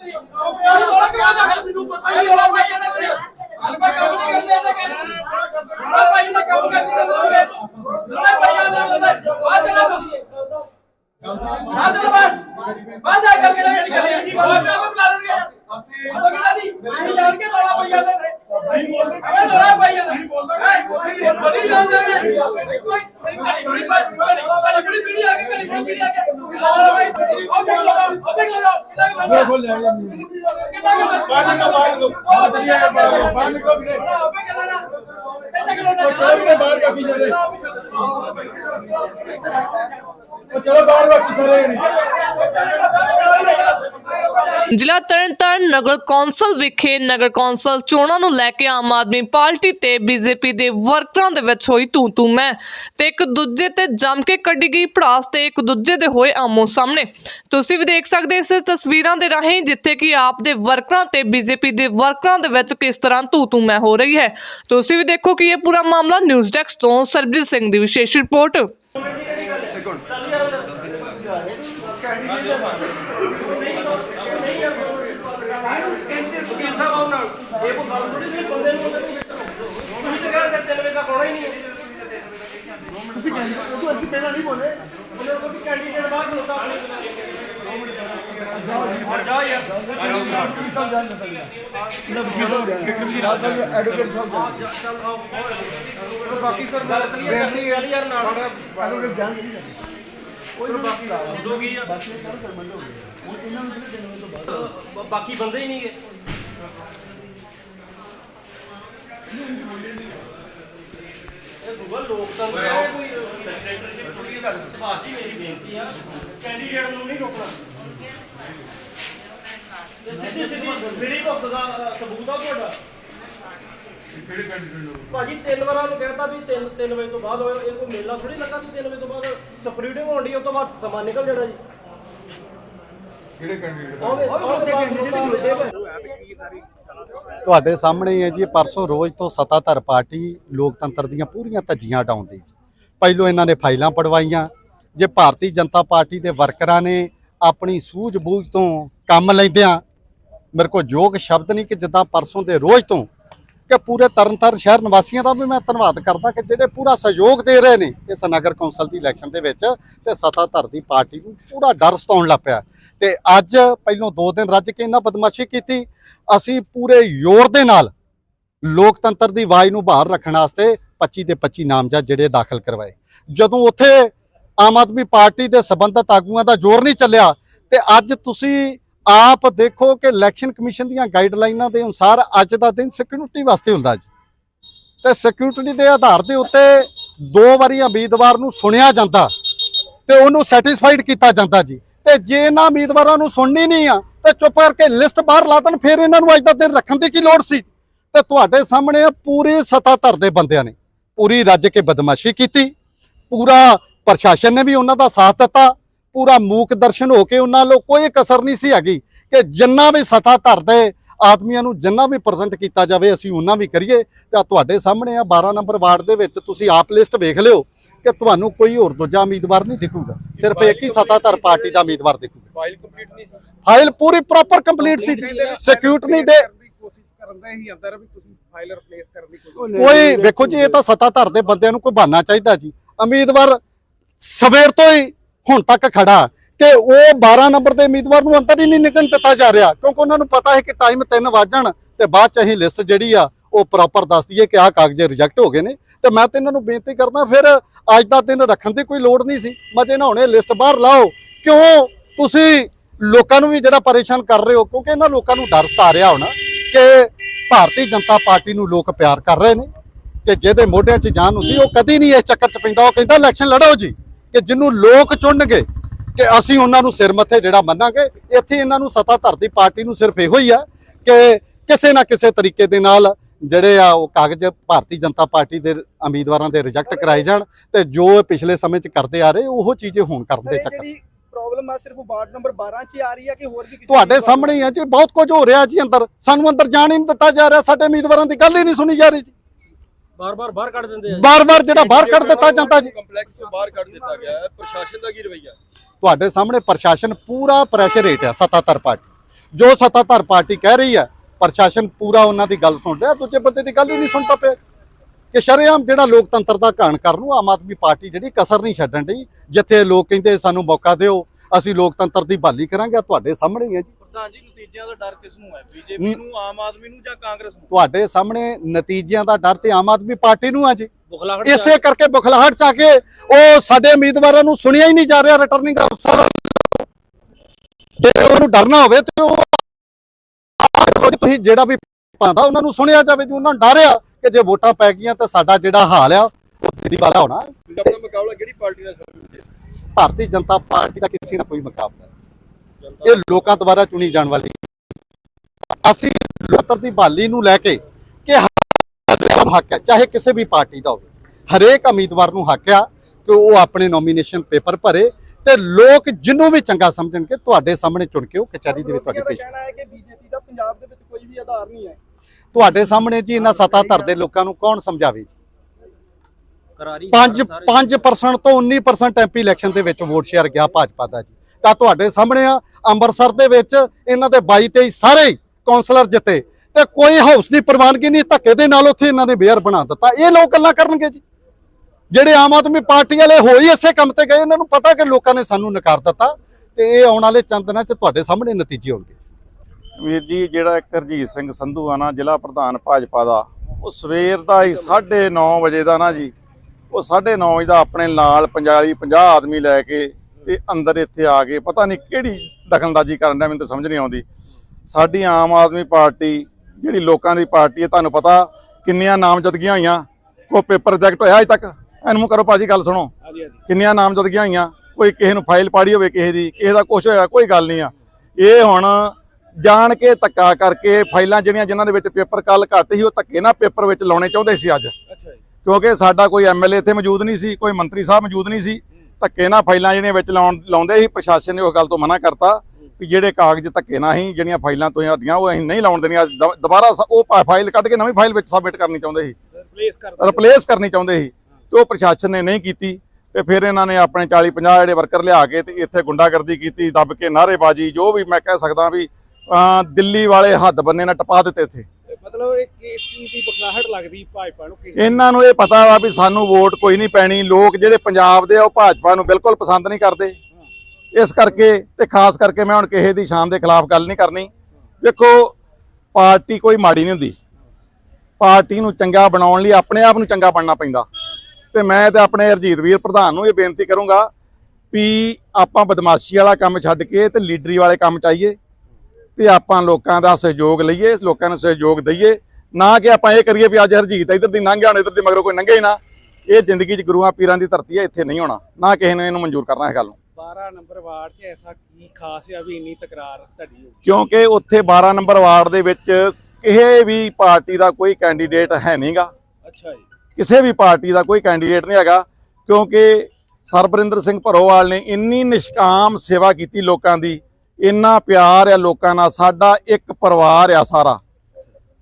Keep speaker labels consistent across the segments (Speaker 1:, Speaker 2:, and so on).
Speaker 1: ਮੈਨੂੰ ਪਤਾ ਹੀ ਨਹੀਂ ਭਾਈ ਇਹਨੇ ਅਲਵਾ ਕੰਮ ਨਹੀਂ ਕਰਨੇ ਇਹਨੇ ਕਹਿੰਦੇ ਬੜਾ ਭਾਈ ਨੇ ਕੰਮ ਕਰਨੀ ਤੇ ਦੋਵੇਂ ਦੋਵੇਂ ਭਾਈਆਂ ਨਾਲ ਬਾਅਦ ਚਲਾ ਤੂੰ ਬਾਅਦ ਚਲਾ ਬਾਅਦ ਬਾਅਦ ਆ ਕਰਕੇ ਮੇਰੀ ਗੱਲ ਹੋਰ ਨਾ ਬੁਲਾ ਲੈਣਗੇ
Speaker 2: ਅਸੀਂ
Speaker 1: ਆਪਾਂ ਕਿਹਾ ਨਹੀਂ ਅਸੀਂ ਜਾਣ ਕੇ ਲੋੜਾ ਪਈ ਜਾਂਦੇ ਨੇ ਅਬੇ ਲੋੜਾ ਪਈ ਜਾਂਦੇ ਬੜੀ ਜਾਂਦੇ ਨੇ ਕੋਈ ਕੜੀ ਬੜੀ ਕੜੀ
Speaker 3: ਚਲੋ ਬਾਹਰ ਕਾਪੀ ਚੱਲੇ। ਬਾਕੀ ਸਾਰੇ
Speaker 4: ਜ਼ਿਲ੍ਹਾ ਤਰਨਤਾਰਨ ਨਗਰ ਕੌਂਸਲ ਵਿਖੇ ਨਗਰ ਕੌਂਸਲ ਚੋਣਾਂ ਨੂੰ ਲੈ ਕੇ ਆਮ ਆਦਮੀ ਪਾਰਟੀ ਤੇ ਬੀਜੇਪੀ ਦੇ ਵਰਕਰਾਂ ਦੇ ਵਿੱਚ ਹੋਈ ਤੂੰ ਤੂੰ ਮੈਂ ਤੇ ਇੱਕ ਦੂਜੇ ਤੇ ਜੰਮ ਕੇ ਕੱਢੀ ਗਈ ਭੜਾਸ ਤੇ ਇੱਕ ਦੂਜੇ ਦੇ ਹੋਏ ਆਮੋ ਸਾਹਮਣੇ। ਤੁਸੀਂ ਵੀ ਦੇਖ ਸਕਦੇ ਇਸ ਤਸਵੀਰਾਂ ਦੇ ਰਾਹੀਂ ਜਿੱਥੇ ਕਿ ਆਪ ਦੇ ਵਰਕਰਾਂ ਤੇ ਬੀਜੇਪੀ ਦੇ ਵਰਕਰਾਂ ਦੇ ਵਿੱਚ ਕਿਸ ਤਰ੍ਹਾਂ ਤੂੰ ਤੂੰ ਮੈਂ ਹੋ ਰਹੀ ਹੈ। ਤੁਸੀਂ ਵੀ ਦੇਖੋ ਕਿ ਇਹ ਪੂਰਾ ਮਾਮਲਾ ਨਿਊਜ਼ ਡੈਸਕ ਤੋਂ ਸਰਬਜੀਤ ਸਿੰਘ ਦੀ ਵਿਸ਼ੇਸ਼ ਰਿਪੋਰਟ
Speaker 5: ਵਕੀਲ ਸਾਹਿਬ ਆਓ ਨਾਲ ਇਹ ਕੋਈ ਗੱਲ ਥੋੜੀ ਸੀ ਬੰਦੇ ਨੂੰ ਬੰਦੇ ਨੂੰ ਤੁਸੀਂ ਤਾਂ ਕਹਿੰਦੇ ਤਿੰਨ ਵਜੇ ਤੱਕ ਆਉਣਾ ਹੀ ਨਹੀਂ ਹੈ
Speaker 2: ਤੁਸੀਂ ਕਹਿੰਦੇ ਉਹ ਅਸੀਂ ਪਹਿਲਾਂ ਨਹੀਂ ਬੋਲੇ
Speaker 5: ਉਹਨੇ ਕੋਈ ਕੈਂਡੀਡੇਟ ਬਾਹਰ ਖਲੋਤਾ ਆਪਣੇ ਹਟ ਜਾਓ ਯਾਰ
Speaker 2: ਵਕੀਲ ਸਾਹਿਬ ਜਾਣ ਦੱਸਣਗੇ ਇਹਦਾ ਵਕੀਲ ਸਾਹਿਬ ਜਾਣ ਨਾਲ ਸਾਹਿਬ ਐਡਵੋਕੇਟ ਸਾਹਿਬ ਜਾਣ ਬਾਕੀ ਸਰ ਗੱਲ ਬੇਨਤੀ
Speaker 5: ਇਹ ਗੂਗਲ ਲੋਕਤੰਤਰ ਹੈ। ਕੋਈ ਸੈਕਟਰੀਸ਼ਿਪ ਥੋੜੀ ਗੱਲ ਸੁਭਾਸ਼ ਜੀ ਮੇਰੀ ਬੇਨਤੀ ਆ। ਕੈਂਡੀਡੇਟ ਨੂੰ ਨਹੀਂ ਰੋਕਣਾ। ਸਿੱਧੀ ਸਿੱਧੀ ਮੇਰੀ ਭੁਗਤ ਦਾ ਸਬੂਤ ਆ ਤੁਹਾਡਾ।
Speaker 3: ਕਿਹੜੇ ਕੈਂਡੀਡੇਟ ਨੂੰ
Speaker 5: ਭਾਜੀ ਤਿੰਨ ਵਾਰਾਂ ਨੂੰ ਕਹਿਤਾ ਵੀ 3 3 ਵਜੇ ਤੋਂ ਬਾਅਦ ਹੋਇਆ ਇਹ ਕੋਈ ਮੇਲਾ ਥੋੜੀ ਲੱਗਾ ਵੀ 3 ਵਜੇ ਤੋਂ ਬਾਅਦ ਸਪਰੀਡਿੰਗ ਹੋਣ ਦੀ ਉਸ ਤੋਂ ਬਾਅਦ ਸਮਾਂ ਨਿਕਲ ਜਾਣਾ ਜੀ।
Speaker 3: ਕਿਹੜੇ ਕੈਂਡੀਡੇਟ
Speaker 5: ਆਵੇ ਆਵੇ ਕੈਂਡੀਡੇਟ
Speaker 6: ਤੁਹਾਡੇ ਸਾਹਮਣੇ ਹੀ ਹੈ ਜੀ, ਪਰਸੋਂ ਰੋਜ਼ ਤੋਂ ਸੱਤਾਧਰ ਪਾਰਟੀ ਲੋਕਤੰਤਰ ਦੀਆਂ ਪੂਰੀਆਂ ਧੱਜੀਆਂ ਉਡਾਉਂਦੀ ਜੀ। ਪਹਿਲੋਂ ਇਹਨਾਂ ਨੇ ਫਾਈਲਾਂ ਪੜਵਾਈਆਂ। ਜੇ ਭਾਰਤੀ ਜਨਤਾ ਪਾਰਟੀ ਦੇ ਵਰਕਰਾਂ ਨੇ ਆਪਣੀ ਸੂਝ-ਬੂਝ ਤੋਂ ਕੰਮ ਲੈਂਦਿਆਂ ਮੇਰੇ ਕੋਲ ਯੋਗ ਸ਼ਬਦ ਨਹੀਂ ਕਿ ਜਿੱਦਾਂ ਪਰਸੋਂ ਦੇ ਰੋਜ਼ ਤੋਂ, ਕਿ ਪੂਰੇ ਤਰਨਤਾਰਨ ਸ਼ਹਿਰ ਨਿਵਾਸੀਆਂ ਦਾ ਵੀ ਮੈਂ ਧੰਨਵਾਦ ਕਰਦਾ ਕਿ ਜਿਹੜੇ ਪੂਰਾ ਸਹਿਯੋਗ ਦੇ ਰਹੇ ਨੇ ਇਸ ਨਗਰ ਕੌਂਸਲ ਦੀ ਇਲੈਕਸ਼ਨ ਦੇ ਵਿੱਚ ਤੇ ਸੱਤਾਧਰ ਦੀ ਪਾਰਟੀ ਨੂੰ ਪੂਰਾ ਡਰ ਸਤਾਉਣ ਲੱਗ ਪਿਆ। ਤੇ ਅੱਜ ਪਹਿਲੋਂ 2 ਦਿਨ ਰੱਜ ਕੇ ਇਹਨਾਂ ਬਦਮਾਸ਼ੀ ਕੀਤੀ। ਅਸੀਂ ਪੂਰੇ ਜ਼ੋਰ ਦੇ ਨਾਲ ਲੋਕਤੰਤਰ ਦੀ ਆਵਾਜ਼ ਨੂੰ ਬਾਹਰ ਰੱਖਣ ਵਾਸਤੇ 25 ਦੇ 25 ਨਾਮਜ਼ਦ ਜਿਹੜੇ ਦਾਖਲ ਕਰਵਾਏ। ਜਦੋਂ ਉੱਥੇ ਆਮ ਆਦਮੀ ਪਾਰਟੀ ਦੇ ਸਬੰਧਤ ਆਗੂਆਂ ਦਾ ਜ਼ੋਰ ਨਹੀਂ ਚੱਲਿਆ ਤੇ ਅੱਜ ਤੁਸੀਂ ਆਪ ਦੇਖੋ ਕਿ ਇਲੈਕਸ਼ਨ ਕਮਿਸ਼ਨ ਦੀਆਂ ਗਾਈਡਲਾਈਨਾਂ ਦੇ ਅਨੁਸਾਰ ਅੱਜ ਦਾ ਦਿਨ ਸਿਕਿਉਰਿਟੀ ਵਾਸਤੇ ਹੁੰਦਾ ਜੀ। ਤੇ ਸਿਕਿਉਰਿਟੀ ਦੇ ਆਧਾਰ ਦੇ ਉੱਤੇ ਦੋ ਵਾਰੀ ਉਮੀਦਵਾਰ ਨੂੰ ਸੁਣਿਆ ਜਾਂਦਾ ਤੇ ਉਹਨੂੰ ਸੈਟੀਸਫਾਈਡ ਕੀਤਾ ਜਾਂਦਾ ਜੀ। ਤੇ ਜੇ ਇਹਨਾਂ ਉਮੀਦਵਾਰਾਂ ਨੂੰ ਸੁਣਨੀ ਨਹੀਂ ਆ, ਤੇ ਚੁੱਪ ਕਰਕੇ ਲਿਸਟ ਬਾਹਰ ਲਾ ਦੇਣ, ਫਿਰ ਇਹਨਾਂ ਨੂੰ ਅੱਜ ਦਾ ਦਿਨ ਰੱਖਣ ਦੀ ਕੀ ਲੋੜ ਸੀ? ਤੇ ਤੁਹਾਡੇ ਸਾਹਮਣੇ ਇਹ ਪੂਰੇ ਸੱਤਾਧਰ ਦੇ ਬੰਦਿਆਂ ਨੇ, ਪੂਰੀ ਰੱਜ ਕੇ ਬਦਮਾਸ਼ੀ ਕੀਤੀ, ਪੂਰਾ ਪ੍ਰਸ਼ਾਸਨ ਨੇ ਵੀ ਉਹਨਾਂ ਦਾ ਸਾਥ ਦਿੱਤਾ, ਪੂਰਾ ਮੂਕ ਦਰਸ਼ਨ ਹੋ ਕੇ ਉਹਨਾਂ ਲੋ ਕੋਈ ਕਸਰ ਨਹੀਂ ਸੀ ਹੈਗੀ ਕਿ ਜਿੰਨਾ ਵੀ ਸੱਤਾਧਰ ਦੇ ਆਦਮੀਆਂ ਨੂੰ ਜਿੰਨਾ ਵੀ ਪ੍ਰੈਜ਼ੈਂਟ ਕੀਤਾ ਜਾਵੇ, ਅਸੀਂ ਉਹਨਾਂ ਵੀ ਕਰੀਏ। ਤਾਂ ਤੁਹਾਡੇ ਸਾਹਮਣੇ ਆ 12 ਨੰਬਰ ਵਾਰਡ ਦੇ ਵਿੱਚ ਤੁਸੀਂ ਆਪ ਲਿਸਟ ਵੇਖ ਲਿਓ। ਕਿ ਤੁਹਾਨੂੰ ਕੋਈ ਹੋਰ ਦੂਜਾ ਉਮੀਦਵਾਰ ਨਹੀਂ ਦਿਖੂਗਾ। ਸਿਰਫ ਇੱਕ ਹੀ ਸੱਤਾਧਰ ਪਾਰਟੀ ਦਾ ਉਮੀਦਵਾਰ ਦਿਖੂਗਾ।
Speaker 3: ਫਾਈਲ ਕੰਪਲੀਟ ਨਹੀਂ
Speaker 6: ਫਾਈਲ ਪੂਰੀ ਪ੍ਰੋਪਰ ਕੰਪਲੀਟ ਸੀ ਸਿਕਿਉਰਿਟੀ ਦੇ ਕੋਈ ਵੇਖੋ ਜੀ ਇਹ ਤਾਂ ਸੱਤਾਧਰ ਦੇ ਬੰਦਿਆਂ ਨੂੰ ਕੋਈ ਬਹਾਨਾ ਚਾਹੀਦਾ ਜੀ। ਉਮੀਦਵਾਰ ਸਵੇਰ ਤੋਂ ਹੀ ਹੁਣ ਤੱਕ ਖੜਾ। ਕਿ ਉਹ 12 ਨੰਬਰ ਦੇ ਉਮੀਦਵਾਰ ਨੂੰ ਅੰਦਰ ਹੀ ਨਹੀਂ ਨਿਕਲਣ ਦਿੱਤਾ ਜਾ ਰਿਹਾ। ਕਿਉਂਕਿ ਉਹਨਾਂ ਨੂੰ ਪਤਾ ਹੈ ਕਿ ਟਾਈਮ 3 ਵਜਣ ਤੇ ਬਾਅਦ ਚ ਅਸੀਂ ਲਿਸਟ ਜਿਹੜੀ ਆ ਉਹ ਪ੍ਰੋਪਰ ਦੱਸ ਦਈਏ ਕਿ ਆਹ ਕਾਗਜ਼ ਰਿਜੈਕਟ ਹੋ ਗਏ ਨੇ ਤੇ ਮੈਂ ਤੇ ਇਹਨਾਂ ਨੂੰ ਬੇਨਤੀ ਕਰਦਾ, ਫਿਰ ਅੱਜ ਦਾ ਦਿਨ ਰੱਖਣ ਦੀ ਕੋਈ ਲੋੜ ਨਹੀਂ ਸੀ। ਮਜੇ ਨਾ ਹੁਣੇ ਲਿਸਟ ਬਾਹਰ ਲਾਓ। ਕਿਉਂ? ਤੁਸੀਂ ਲੋਕਾਂ ਨੂੰ ਵੀ ਜਿਹੜਾ ਪਰੇਸ਼ਾਨ ਕਰ ਰਹੇ ਹੋ, ਕਿਉਂਕਿ ਇਹਨਾਂ ਲੋਕਾਂ ਨੂੰ ਡਰ ਸਤਾ ਰਿਹਾ ਹੋਣਾ ਕਿ ਭਾਰਤੀ ਜਨਤਾ ਪਾਰਟੀ ਨੂੰ ਲੋਕ ਪਿਆਰ ਕਰ ਰਹੇ ਨੇ, ਕਿ ਜਿਹਦੇ ਮੋਢਿਆਂ 'ਚ ਜਾਨ ਹੁੰਦੀ, ਉਹ ਕਦੀ ਨਹੀਂ ਇਸ ਚੱਕਰ 'ਚ ਪੈਂਦਾ। ਉਹ ਕਹਿੰਦਾ ਇਲੈਕਸ਼ਨ ਲੜੋ ਜੀ। ਕਿ ਜਿਹਨੂੰ ਲੋਕ ਚੁਣਨਗੇ, ਕਿ ਅਸੀਂ ਉਹਨਾਂ ਨੂੰ ਸਿਰ ਮੱਥੇ ਜਿਹੜਾ ਮੰਨਾਂਗੇ, ਇੱਥੇ ਇਹਨਾਂ ਨੂੰ ਸੱਤਾਧਰ ਦੀ ਪਾਰਟੀ ਨੂੰ ਸਿਰਫ ਇਹੋ ਹੀ ਆ ਕਿ ਕਿਸੇ ਨਾ ਕਿਸੇ ਤਰੀਕੇ ਦੇ ਨਾਲ ਜਿਹੜੇ ਆ ਉਹ ਕਾਗਜ਼ ਭਾਰਤੀ ਜਨਤਾ ਪਾਰਟੀ ਦੇ ਉਮੀਦਵਾਰਾਂ ਦੇ ਰਿਜੈਕਟ ਕਰਾਏ ਜਾਣ ਤੇ ਜੋ ਇਹ ਪਿਛਲੇ ਸਮੇਂ 'ਚ ਕਰਦੇ ਆ ਰਹੇ ਉਹ ਚੀਜ਼ੇ ਹੁਣ ਕਰਨ ਦੇ ਚੱਕਰ।
Speaker 7: ਜਿਹੜੀ ਪ੍ਰੋਬਲਮ ਆ ਸਿਰਫ ਵਾਰਡ ਨੰਬਰ 12 ਚ ਆ ਰਹੀ ਹੈ ਕਿ ਹੋਰ ਵੀ ਕਿਸੇ
Speaker 6: ਤੁਹਾਡੇ ਸਾਹਮਣੇ ਹੀ ਆ ਜੀ ਬਹੁਤ ਕੁਝ ਹੋ ਰਿਹਾ ਜੀ ਅੰਦਰ। ਸਾਨੂੰ ਅੰਦਰ ਜਾਣ ਹੀ ਨਹੀਂ ਦਿੱਤਾ ਜਾ ਰਿਹਾ ਸਾਡੇ ਉਮੀਦਵਾਰਾਂ ਦੀ ਗੱਲ ਹੀ ਨਹੀਂ ਸੁਣੀ ਜਾ ਰਹੀ ਜੀ।
Speaker 5: ਬਾਰ-ਬਾਰ ਬਾਹਰ ਕੱਢ ਦਿੰਦੇ ਆ
Speaker 6: ਬਾਰ-ਬਾਰ ਜਿਹੜਾ ਬਾਹਰ ਕੱਢ ਦਿੱਤਾ ਜਾਂਦਾ ਜੀ।
Speaker 3: ਕੰਪਲੈਕਸ ਤੋਂ ਬਾਹਰ ਕੱਢ ਦਿੱਤਾ ਗਿਆ ਹੈ ਪ੍ਰਸ਼ਾਸਨ ਦਾ ਕੀ ਰਵਈਆ?
Speaker 6: ਤੁਹਾਡੇ ਸਾਹਮਣੇ ਪ੍ਰਸ਼ਾਸਨ ਪੂਰਾ ਪ੍ਰੈਸ਼ਰ ਰੇਟ ਆ ਸੱਤਾਧਰ ਪਾਰਟੀ। ਜੋ ਸੱਤਾਧਰ ਪਾਰਟੀ ਕਹਿ ਰਹੀ ਹੈ ਪ੍ਰਸ਼ਾਸਨ ਪੂਰਾ ਉਹਨਾਂ ਦੀ ਗੱਲ ਸੁਣ ਰਿਹਾ ਦੂਜੇ ਬੰਦੇ ਦੀ ਗੱਲ ਹੀ ਨਹੀਂ ਸੁਣਦਾ ਪਿਆ। ਕਿ ਸ਼ਰੇਆਮ ਜਿਹੜਾ ਲੋਕਤੰਤਰ ਦਾ ਘਾਣ ਕਰਨ ਨੂੰ ਆਮ ਆਦਮੀ ਪਾਰਟੀ ਜਿਹੜੀ ਕਸਰ ਨਹੀਂ ਛੱਡਣ ਡਈ ਜਿੱਥੇ ਲੋਕ ਕਹਿੰਦੇ ਸਾਨੂੰ ਮੌਕਾ ਦਿਓ ਅਸੀਂ ਲੋਕਤੰਤਰ ਦੀ ਬਹਾਲੀ ਕਰਾਂਗੇ ਤੁਹਾਡੇ ਸਾਹਮਣੇ ਹੀ ਹੈ ਜੀ।
Speaker 5: ਪ੍ਰਧਾਨ ਜੀ ਨਤੀਜਿਆਂ ਦਾ ਡਰ ਕਿਸ ਨੂੰ ਹੈ? ਬੀਜੇਪੀ ਨੂੰ ਆਮ ਆਦਮੀ ਨੂੰ ਜਾਂ ਕਾਂਗਰਸ ਨੂੰ?
Speaker 6: ਤੁਹਾਡੇ ਸਾਹਮਣੇ ਨਤੀਜਿਆਂ ਦਾ ਡਰ ਤੇ ਆਮ ਆਦਮੀ ਪਾਰਟੀ ਨੂੰ ਆ ਜੀ। ਇਸੇ ਕਰਕੇ ਬੁਖਲਾਹਟ ਚ ਆ ਕੇ ਉਹ ਸਾਡੇ ਉਮੀਦਵਾਰਾਂ ਨੂੰ ਸੁਣਿਆ ਹੀ ਨਹੀਂ ਜਾ ਰਿਹਾ ਰਿਟਰਨਿੰਗ ਅਫਸਰ ਤੇ ਉਹਨੂੰ ਡਰਨਾ ਹੋਵੇ ਤੇ ਉਹ ਤੁਸੀਂ ਜਿਹੜਾ ਵੀ ਪਾਉਂਦਾ ਉਹਨਾਂ ਨੂੰ ਸੁਣਿਆ ਜਾਵੇ ਜੀ ਉਹਨਾਂ ਨੂੰ ਡਰਿਆ ਕਿ ਜੇ ਵੋਟਾਂ ਪੈ ਗਈਆਂ ਤਾਂ ਸਾਡਾ ਜਿਹੜਾ ਹਾਲ ਆ ਉਹ ਤੇਰੀ ਵਾਲਾ ਹੋਣਾ।
Speaker 3: ਆਪਣਾ ਮੁਕਾਬਲਾ ਕਿਹੜੀ ਪਾਰਟੀ ਨਾਲ ਕਰੋਗੇ
Speaker 6: ਭਾਰਤੀ ਜਨਤਾ ਪਾਰਟੀ ਦਾ ਕਿਸੇ ਨਾਲ ਕੋਈ ਮੁਕਾਬਲਾ। ਇਹ ਲੋਕਾਂ ਦੁਆਰਾ ਚੁਣੀ ਜਾਣ ਵਾਲੀ। ਅਸੀਂ ਲੋਕਤੰਤਰ ਦੀ ਬਹਾਲੀ ਨੂੰ ਲੈ ਕੇ ਕਿ ਹੱਕ ਹੈ ਚਾਹੇ ਕਿਸੇ ਵੀ ਪਾਰਟੀ ਦਾ ਹੋਵੇ। ਹਰੇਕ ਉਮੀਦਵਾਰ ਨੂੰ ਹੱਕ ਆ ਕਿ ਉਹ ਆਪਣੇ ਨੋਮੀਨੇਸ਼ਨ ਪੇਪਰ ਭਰੇ ਤੇ ਲੋਕ ਜਿਹਨੂੰ ਵੀ ਚੰਗਾ ਸਮਝਣਗੇ ਤੁਹਾਡੇ ਸਾਹਮਣੇ ਚੁਣ ਕੇ ਉਹ ਕਚਹਿਰੀ ਦੇ ਵਿੱਚ ਤੁਹਾਡੇ ਪੇਸ਼
Speaker 7: ਕਹਿਣਾ ਹੈ ਕਿ ਬੀਜੇਪੀ ਦਾ ਪੰਜਾਬ ਦੇ ਵਿੱਚ ਕੋਈ ਵੀ ਆਧਾਰ ਨਹੀਂ ਹੈ।
Speaker 6: ਤੁਹਾਡੇ ਸਾਹਮਣੇ ਜੀ ਇਹਨਾਂ ਸੱਤਾਧਰ ਦੇ ਲੋਕਾਂ ਨੂੰ ਕੌਣ ਸਮਝਾਵੇ? ਜੀ 5 5% ਤੋਂ 19% ਐਮਪੀ ਇਲੈਕਸ਼ਨ ਦੇ ਵਿੱਚ ਵੋਟ ਸ਼ੇਅਰ ਗਿਆ ਭਾਜਪਾ ਦਾ ਜੀ। ਤਾਂ ਤੁਹਾਡੇ ਸਾਹਮਣੇ ਆ ਅੰਮ੍ਰਿਤਸਰ ਦੇ ਵਿੱਚ ਇਹਨਾਂ ਦੇ 22 23 ਸਾਰੇ ਹੀ ਕੌਂਸਲਰ ਜਿੱਤੇ। ਤੇ ਕੋਈ ਹਾਊਸ ਦੀ ਪ੍ਰਵਾਨਗੀ ਨਹੀਂ ਧੱਕੇ ਦੇ ਨਾਲ ਉੱਥੇ ਇਹਨਾਂ ਨੇ ਬੇਅਰ ਬਣਾ ਦਿੱਤਾ। ਇਹ ਲੋਕ ਗੱਲਾਂ ਕਰਨਗੇ ਜੀ। ਜਿਹੜੇ ਆਮ ਆਦਮੀ ਪਾਰਟੀ ਵਾਲੇ ਹੋਈ ਇਸੇ ਕੰਮ ਤੇ ਗਏ ਇਹਨਾਂ ਨੂੰ ਪਤਾ ਕਿ ਲੋਕਾਂ ਨੇ ਸਾਨੂੰ ਨਕਾਰ ਦਿੱਤਾ ਤੇ ਇਹ ਆਉਣ ਵਾਲੇ ਚੰਦ ਦਿਨਾਂ 'ਚ ਤੁਹਾਡੇ ਸਾਹਮਣੇ ਨਤੀਜੇ ਹੋਣਗੇ।
Speaker 8: ਵੀਰ ਜੀ, ਜਿਹੜਾ ਇੱਕ ਹਰਜੀਤ ਸਿੰਘ ਸੰਧੂ ਆ ਨਾ, ਜ਼ਿਲ੍ਹਾ ਪ੍ਰਧਾਨ ਭਾਜਪਾ ਦਾ, ਉਹ ਸਵੇਰ ਦਾ ਹੀ 9:30 ਵਜੇ ਦਾ ਨਾ ਜੀ, ਉਹ 9:30 ਵਜੇ ਦਾ ਆਪਣੇ ਨਾਲ 50 50 ਆਦਮੀ ਲੈ ਕੇ ਤੇ ਅੰਦਰ ਇੱਥੇ ਆ ਕੇ ਪਤਾ ਨਹੀਂ ਕਿਹੜੀ ਦਖਲਅੰਦਾਜ਼ੀ ਕਰਨ ਦਾ ਮੈਨੂੰ ਤਾਂ ਸਮਝ ਨਹੀਂ ਆਉਂਦੀ। ਸਾਡੀ ਆਮ ਆਦਮੀ ਪਾਰਟੀ, ਜਿਹੜੀ ਲੋਕਾਂ ਦੀ ਪਾਰਟੀ ਹੈ, ਤੁਹਾਨੂੰ ਪਤਾ ਕਿੰਨੀਆਂ ਨਾਮਜ਼ਦਗੀਆਂ ਹੋਈਆਂ, ਕੋਈ ਪੇਪਰ ਰਿਜੈਕਟ ਹੋਇਆ ਅਜੇ ਤੱਕ? ਇਹਨੂੰ ਕਰੋ ਭਾਜੀ ਗੱਲ ਸੁਣੋ। ਕਿੰਨੀਆਂ ਨਾਮਜ਼ਦਗੀਆਂ ਹੋਈਆਂ ਕੋਈ ਕਿਸੇ ਨੂੰ ਫਾਈਲ ਪਾੜੀ ਹੋਵੇ ਕਿਸੇ ਦੀ ਕਿਸੇ ਦਾ ਕੁਝ ਹੋਇਆ ਕੋਈ ਗੱਲ ਨਹੀਂ ਆ। ਇਹ ਹੁਣ ਜਾਣ ਕੇ ਧੱਕਾ ਕਰਕੇ ਫਾਈਲਾਂ ਜਿਹੜੀਆਂ ਜਿਨ੍ਹਾਂ ਦੇ ਵਿੱਚ ਪੇਪਰ ਕੱਲ ਘੱਟ ਸੀ ਉਹ ਧੱਕੇ ਨਾਲ ਪੇਪਰ ਵਿੱਚ ਲਾਉਣੇ ਚਾਹੁੰਦੇ ਸੀ ਅੱਜ। ਕਿਉਂਕਿ ਸਾਡਾ ਕੋਈ ਐਮਐਲਏ ਇੱਥੇ ਮੌਜੂਦ ਨਹੀਂ ਸੀ ਕੋਈ ਮੰਤਰੀ ਸਾਹਿਬ ਮੌਜੂਦ ਨਹੀਂ ਸੀ ਧੱਕੇ ਨਾਲ ਫਾਈਲਾਂ ਜਿਹੜੀਆਂ ਵਿੱਚ ਲਾਉਣ ਲਾਉਂਦੇ ਸੀ ਪ੍ਰਸ਼ਾਸਨ ਨੇ ਉਸ ਗੱਲ ਤੋਂ ਮਨਾ ਕਰਤਾ ਵੀ ਜਿਹੜੇ ਕਾਗਜ਼ ਧੱਕੇ ਨਾਲ ਹੀ ਜਿਹੜੀਆਂ ਫਾਈਲਾਂ ਤੋਂ ਸਾਡੀਆਂ ਉਹ ਅਸੀਂ ਨਹੀਂ ਲਾਉਣ ਦੇਣੀਆਂ। ਦੁਬਾਰਾ ਉਹ ਫਾਈਲ ਕੱਢ ਕੇ ਨਵੀਂ ਫਾਈਲ ਵਿੱਚ ਸਬਮਿਟ ਕਰਨੀ ਚਾਹੁੰਦੇ ਸੀ।
Speaker 3: ਰਿਪਲੇਸ
Speaker 8: ਕਰਨੀ ਚਾਹੁੰਦੇ ਸੀ। ਤੇ ਉਹ ਪ੍ਰਸ਼ਾਸਨ ਨੇ ਨਹੀਂ ਕੀਤੀ ਤੇ ਫਿਰ ਇਹਨਾਂ ਨੇ ਆਪਣੇ 40 50 ਜਿਹੜੇ ਵਰਕਰ ਲਿਆ ਕੇ ਤੇ ਇੱਥੇ ਗੁੰਡਾਗਰਦੀ ਕੀਤੀ ਦੱਬ ਕੇ ਨਾਅਰੇਬਾਜ਼ੀ ਜੋ ਵੀ ਮੈਂ ਕਹਿ ਸਕਦਾ ਵੀ ਦਿੱਲੀ ਵਾਲੇ ਹੱਦ ਬੰਨੇ ਨਾਲ ਟਪਾ ਦਿੱਤੇ ਇੱਥੇ।
Speaker 3: ਮਤਲਬ ਇਹ ਕਿਸ ਚੀਜ਼ ਦੀ ਬਖਲਾਹਟ ਲੱਗਦੀ ਭਾਜਪਾ ਨੂੰ ਕਿਸ
Speaker 8: ਇਹਨਾਂ ਨੂੰ ਇਹ ਪਤਾ ਵਾ ਵੀ ਸਾਨੂੰ ਵੋਟ ਕੋਈ ਨਹੀਂ ਪੈਣੀ ਲੋਕ ਜਿਹੜੇ ਪੰਜਾਬ ਦੇ ਆ ਉਹ ਭਾਜਪਾ ਨੂੰ ਬਿਲਕੁਲ ਪਸੰਦ ਨਹੀਂ ਕਰਦੇ। ਇਸ ਕਰਕੇ ਤੇ ਖਾਸ ਕਰਕੇ ਮੈਂ ਹੁਣ ਕਿਸੇ ਦੀ ਸ਼ਾਨ ਦੇ ਖਿਲਾਫ ਗੱਲ ਨਹੀਂ ਕਰਨੀ। ਵੇਖੋ ਪਾਰਟੀ ਕੋਈ ਮਾੜੀ ਨਹੀਂ ਹੁੰਦੀ। ਪਾਰਟੀ ਨੂੰ ਚੰਗਾ ਬਣਾਉਣ ਲਈ ਆਪਣੇ ਆਪ ਨੂੰ ਚੰਗਾ ਬਣਨਾ ਪੈਂਦਾ। ਤੇ ਮੈਂ ਤੇ ਆਪਣੇ ਹਰਜੀਤ ਵੀਰ ਪ੍ਰਧਾਨ ਨੂੰ ਇਹ ਬੇਨਤੀ ਕਰੂੰਗਾ ਵੀ ਆਪਾਂ ਬਦਮਾਸ਼ੀ ਵਾਲਾ ਕੰਮ ਛੱਡ ਕੇ ਤੇ ਲੀਡਰੀ ਵਾਲੇ ਕੰਮ ਚਾਹੀਏ ਤੇ ਆਪਾਂ ਲੋਕਾਂ ਦਾ ਸਹਿਯੋਗ ਲਈਏ ਲੋਕਾਂ ਨੂੰ ਸਹਿਯੋਗ ਦਈਏ। ਨਾ ਕਿ ਆਪਾਂ ਇਹ ਕਰੀਏ ਵੀ ਅੱਜ ਹਰਜੀਤ ਇੱਧਰ ਦੀ ਲੰਘ ਗਿਆ ਹੁਣ ਇੱਧਰ ਦੀ ਮਗਰੋਂ ਕੋਈ ਲੰਘੇ ਹੀ ਨਾ। ਇਹ ਜ਼ਿੰਦਗੀ 'ਚ ਗੁਰੂਆਂ ਪੀਰਾਂ ਦੀ ਧਰਤੀ ਹੈ ਇੱਥੇ ਨਹੀਂ ਹੋਣਾ। ਨਾ ਕਿਸੇ ਨੇ ਇਹਨੂੰ ਮਨਜ਼ੂਰ ਕਰਨਾ ਇਹ ਗੱਲ ਨੂੰ।
Speaker 3: 12 ਨੰਬਰ ਵਾਰਡ 'ਚ ਐਸਾ ਕੀ ਖਾਸ ਆ ਵੀ ਇੰਨੀ ਤਕਰਾਰ ਤੁਹਾਡੀ ਹੋ
Speaker 8: ਕਿਉਂਕਿ ਉੱਥੇ 12 ਨੰਬਰ ਵਾਰਡ ਦੇ ਵਿੱਚ ਕਿਸੇ ਵੀ ਪਾਰਟੀ ਦਾ ਕੋਈ ਕੈਂਡੀਡੇਟ ਹੈ ਨਹੀਂਗਾ
Speaker 3: ਅੱਛਾ ਜੀ।
Speaker 8: ਕਿਸੇ ਵੀ ਪਾਰਟੀ ਦਾ ਕੋਈ ਕੈਂਡੀਡੇਟ ਨਹੀਂ ਹੈਗਾ, ਕਿਉਂਕਿ ਸਰਬਰਿੰਦਰ ਸਿੰਘ ਭਰੋਵਾਲ ਨੇ ਇੰਨੀ ਨਿਸ਼ਕਾਮ ਸੇਵਾ ਕੀਤੀ ਲੋਕਾਂ ਦੀ, ਇੰਨਾ ਪਿਆਰ ਆ ਲੋਕਾਂ ਨਾਲ, ਸਾਡਾ ਇੱਕ ਪਰਿਵਾਰ ਆ ਸਾਰਾ।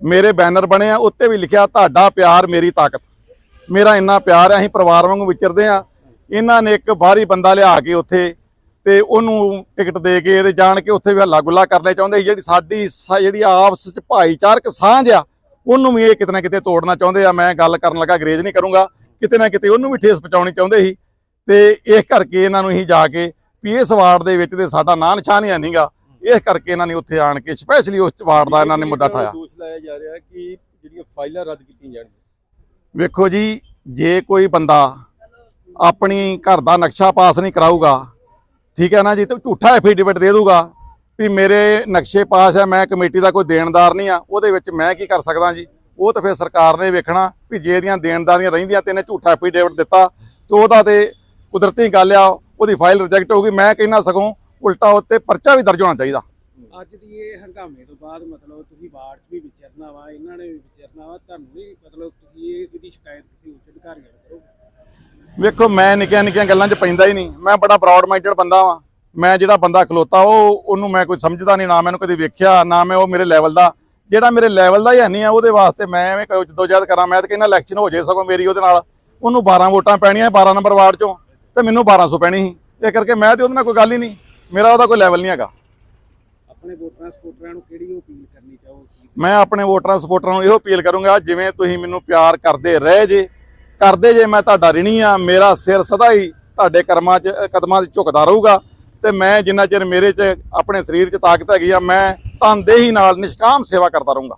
Speaker 8: ਮੇਰੇ ਬੈਨਰ ਬਣੇ ਆ, ਉੱਤੇ ਵੀ ਲਿਖਿਆ, ਤੁਹਾਡਾ ਪਿਆਰ ਮੇਰੀ ਤਾਕਤ। ਮੇਰਾ ਇੰਨਾ ਪਿਆਰ ਆ, ਅਸੀਂ ਪਰਿਵਾਰ ਵਾਂਗੂ ਵਿਚਰਦੇ ਆ। ਇਹਨਾਂ ਨੇ ਇੱਕ ਬਾਹਰੀ ਬੰਦਾ ਲਿਆ ਕੇ ਉੱਥੇ ਤੇ ਉਹਨੂੰ ਟਿਕਟ ਦੇ ਕੇ ਤੇ ਜਾਣ ਕੇ ਉੱਥੇ ਵੀ ਹੱਲਾ ਗੁੱਲਾ ਕਰਨੇ ਚਾਹੁੰਦੇ ਜਿਹੜੀ ਸਾਡੀ ਸ- ਜਿਹੜੀ ਆਪਸ ਵਿੱਚ ਭਾਈਚਾਰਕ ਸਾਂਝ ਆ ਉਹਨੂੰ ਵੀ ਇਹ ਕਿਤੇ ਨਾ ਕਿਤੇ ਤੋੜਨਾ ਚਾਹੁੰਦੇ ਆ। ਮੈਂ ਗੱਲ ਕਰਨ ਲੱਗਾ ਅੰਗਰੇਜ਼ ਨਹੀਂ ਕਰੂੰਗਾ। ਕਿਤੇ ਨਾ ਕਿਤੇ ਉਹਨੂੰ ਵੀ ਠੇਸ ਪਹੁੰਚਾਉਣੀ ਚਾਹੁੰਦੇ ਸੀ। ਤੇ ਇਸ ਕਰਕੇ ਇਹਨਾਂ ਨੂੰ ਹੀ ਜਾ ਕੇ ਵੀ ਇਸ ਵਾਰਡ ਦੇ ਵਿੱਚ ਤੇ ਸਾਡਾ ਨਾਂ ਨਿਸ਼ਾਨ ਹੀ ਨਹੀਂਗਾ ਇਸ ਕਰਕੇ ਇਹਨਾਂ ਨੇ ਉੱਥੇ ਆਣ ਕੇ ਸਪੈਸ਼ਲੀ ਉਸ ਵਾਰਡ ਦਾ ਇਹਨਾਂ ਨੇ ਮੁੱਦਾ ਠਾਇਆ।
Speaker 2: ਦੋਸ਼ ਲਾਇਆ ਜਾ ਰਿਹਾ ਕਿ ਜਿਹੜੀਆਂ ਫਾਈਲਾਂ ਰੱਦ ਕੀਤੀਆਂ ਜਾਣਗੀਆਂ।
Speaker 8: ਵੇਖੋ ਜੀ ਜੇ ਕੋਈ ਬੰਦਾ ਆਪਣੀ ਘਰ ਦਾ ਨਕਸ਼ਾ ਪਾਸ ਨਹੀਂ ਕਰਾਊਗਾ ਠੀਕ ਹੈ ਨਾ ਜੀ ਤੇ ਝੂਠਾ ਐਫੀਡੇਵਿਟ ਦੇ ਦੂਗਾ ਵੀ ਮੇਰੇ ਨਕਸ਼ੇ ਪਾਸ ਹੈ ਮੈਂ ਕਮੇਟੀ ਦਾ ਕੋਈ ਦੇਣਦਾਰ ਨਹੀਂ ਆ ਉਹਦੇ ਵਿੱਚ ਮੈਂ ਕੀ ਕਰ ਸਕਦਾ ਜੀ? ਉਹ ਤਾਂ ਫਿਰ ਸਰਕਾਰ ਨੇ ਵੇਖਣਾ ਵੀ ਜੇ ਇਹਦੀਆਂ ਦੇਣਦਾਰੀਆਂ ਰਹਿੰਦੀਆਂ ਤੇ ਇਹਨੇ ਝੂਠਾ ਐਫੀਡੇਵਿਟ ਦਿੱਤਾ ਤੇ ਉਹਦਾ ਤੇ ਕੁਦਰਤੀ ਗੱਲ ਆ ਉਹਦੀ ਫਾਈਲ ਰਿਜੈਕਟ ਹੋਊਗੀ ਮੈਂ ਕਹਿੰਦਾ ਸਗੋਂ ਉਲਟਾ ਉੱਤੇ ਪਰਚਾ ਵੀ ਦਰਜ ਹੋਣਾ ਚਾਹੀਦਾ।
Speaker 3: ਅੱਜ ਦੀ ਇਹ ਹੰਗਾਮੇ ਤੋਂ ਬਾਅਦ ਮਤਲਬ ਤੁਸੀਂ ਵਾਰਡ 'ਚ ਵੀ ਵਿਚਰਨਾ ਵਾ ਇਹਨਾਂ ਨੇ ਵੀ ਵਿਚਰਨਾ ਵਾ ਤੁਹਾਨੂੰ ਵੀ ਮਤਲਬ ਤੁਸੀਂ ਇਹ ਇਹਦੀ ਸ਼ਿਕਾਇਤ ਕਿਸੇ ਉੱਚ ਅਧਿਕਾਰੀਆਂ ਨੂੰ ਕਰੋਗੇ?
Speaker 8: ਵੇਖੋ ਮੈਂ ਨਿੱਕੀਆਂ ਨਿੱਕੀਆਂ ਗੱਲਾਂ 'ਚ ਪੈਂਦਾ ਹੀ ਨਹੀਂ ਮੈਂ ਬੜਾ ਬਰਾਡ ਮਾਈਂਡਡ ਬੰਦਾ ਵਾਂ। ਮੈਂ ਜਿਹੜਾ ਬੰਦਾ ਖਲੋਤਾ ਉਹ ਉਹਨੂੰ ਮੈਂ ਕੋਈ ਸਮਝਦਾ ਨਹੀਂ ਨਾ ਮੈਨੂੰ ਕਦੇ ਵੇਖਿਆ ਨਾ ਮੈਂ ਉਹ ਮੇਰੇ ਲੈਵਲ ਦਾ। ਜਿਹੜਾ ਮੇਰੇ ਲੈਵਲ ਦਾ ਹੀ ਹੈ ਨਹੀਂ ਆ ਉਹਦੇ ਵਾਸਤੇ ਮੈਂ ਐਵੇਂ ਕੋਈ ਜਦੋਜਹਿਦ ਕਰਾਂ ਮੈਂ ਤਾਂ ਕਹਿੰਦਾ ਇਲੈਕਸ਼ਨ ਹੋ ਜੇ ਸਗੋਂ ਮੇਰੀ ਉਹਦੇ ਨਾਲ। ਉਹਨੂੰ 12 ਵੋਟਾਂ ਪੈਣੀਆਂ 12 ਨੰਬਰ ਵਾਰਡ ਚੋਂ ਤੇ ਮੈਨੂੰ 1200 ਪੈਣੀ ਸੀ। ਇਹ ਕਰਕੇ ਮੈਂ ਤੇ ਉਹਦੇ ਨਾਲ ਕੋਈ ਗੱਲ ਹੀ ਨਹੀਂ। ਮੇਰਾ ਉਹਦਾ ਕੋਈ ਲੈਵਲ ਨਹੀਂ ਹੈਗਾ।
Speaker 3: ਆਪਣੇ ਵੋਟਰਾਂ ਸਪੋਰਟਰਾਂ ਨੂੰ ਕਿਹੜੀ ਅਪੀਲ ਕਰਨੀ ਚਾਹੋ
Speaker 8: ਮੈਂ ਆਪਣੇ ਵੋਟਰਾਂ ਸਪੋਰਟਰਾਂ ਨੂੰ ਇਹੋ ਅਪੀਲ ਕਰੂੰਗਾ ਜਿਵੇਂ ਤੁਸੀਂ ਮੈਨੂੰ ਪਿਆਰ ਕਰਦੇ ਰਹੇ ਜੇ ਕਰਦੇ ਜੇ ਮੈਂ ਤੁਹਾਡਾ ਰਿਣੀ ਆ ਮੇਰਾ ਸਿਰ ਸਦਾ ਹੀ ਤੁਹਾਡੇ ਕਰਮਾਂ 'ਚ ਕਦਮਾਂ 'ਚ ਝੁਕਦਾ ਰਹੂਗਾ। ਤੇ ਮੈਂ ਜਿੰਨਾ ਚਿਰ ਮੇਰੇ 'ਚ ਆਪਣੇ ਸਰੀਰ 'ਚ ਤਾਕਤ ਹੈਗੀ ਆ, ਮੈਂ ਤਨਦੇਹੀ ਨਾਲ ਨਿਸ਼ਕਾਮ ਸੇਵਾ ਕਰਦਾ ਰਹੂੰਗਾ।